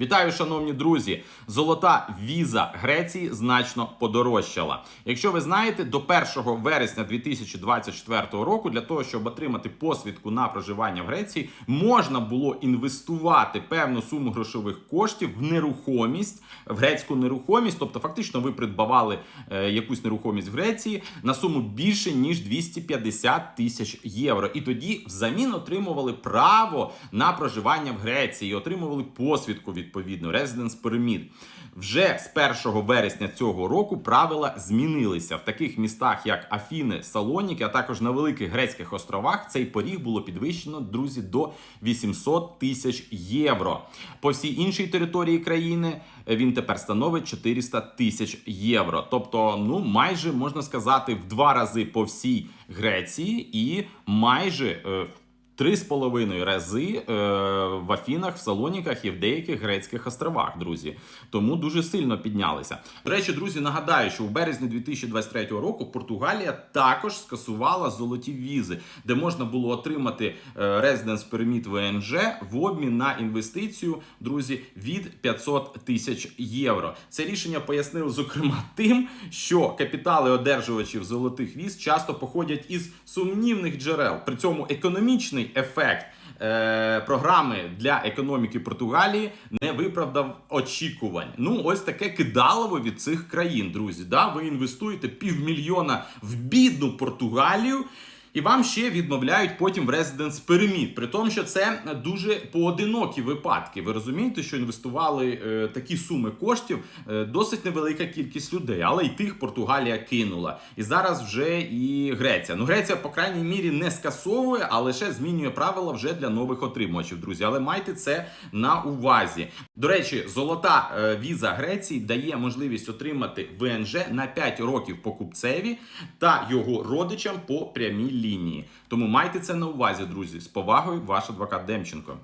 Вітаю, шановні друзі! Золота віза Греції значно подорожчала. Якщо ви знаєте, до 1 вересня 2024 року для того, щоб отримати посвідку на проживання в Греції, можна було інвестувати певну суму грошових коштів в нерухомість, в грецьку нерухомість. Тобто, фактично, ви придбавали е, якусь нерухомість в Греції на суму більше ніж 250 тисяч євро. І тоді взамін отримували право на проживання в Греції, отримували посвідку відповідно Residence Permit. Вже з 1 вересня цього року правила змінилися в таких містах, як Афіни, Салоніки, а також на великих грецьких островах. Цей поріг було підвищено, друзі, до 800 тисяч євро. По всій іншій території країни е, він тепер становить 400 тисяч євро. Тобто, ну майже можна сказати, в два рази по всій Греції і майже. е, Три з половиною рази е, в Афінах, в Салоніках і в деяких грецьких островах, друзі. Тому дуже сильно піднялися. До речі, друзі, нагадаю, що в березні 2023 року Португалія також скасувала золоті візи, де можна було отримати Residence Permit ВНЖ в обмін на інвестицію, друзі, від 500 тисяч євро. Це рішення пояснили зокрема тим, що капітали одержувачів золотих віз часто походять із сумнівних джерел. При цьому економічний ефект е, програми для економіки Португалії не виправдав очікувань. Ну, ось таке кидалово від цих країн, друзі. Да? Ви інвестуєте півмільйона в бідну Португалію. І вам ще відмовляють потім в Residence Permit. При тому, що це дуже поодинокі випадки. Ви розумієте, що інвестували е, такі суми коштів е, досить невелика кількість людей, але й тих Португалія кинула. І зараз вже і Греція. Ну, Греція, по крайній мірі, не скасовує, а лише змінює правила вже для нових отримувачів, друзі. Але майте це на увазі. До речі, золота е, віза Греції дає можливість отримати ВНЖ на 5 років покупцеві та його родичам по прямій лінії. Тому майте це на увазі, друзі. З повагою, ваш адвокат Демченко.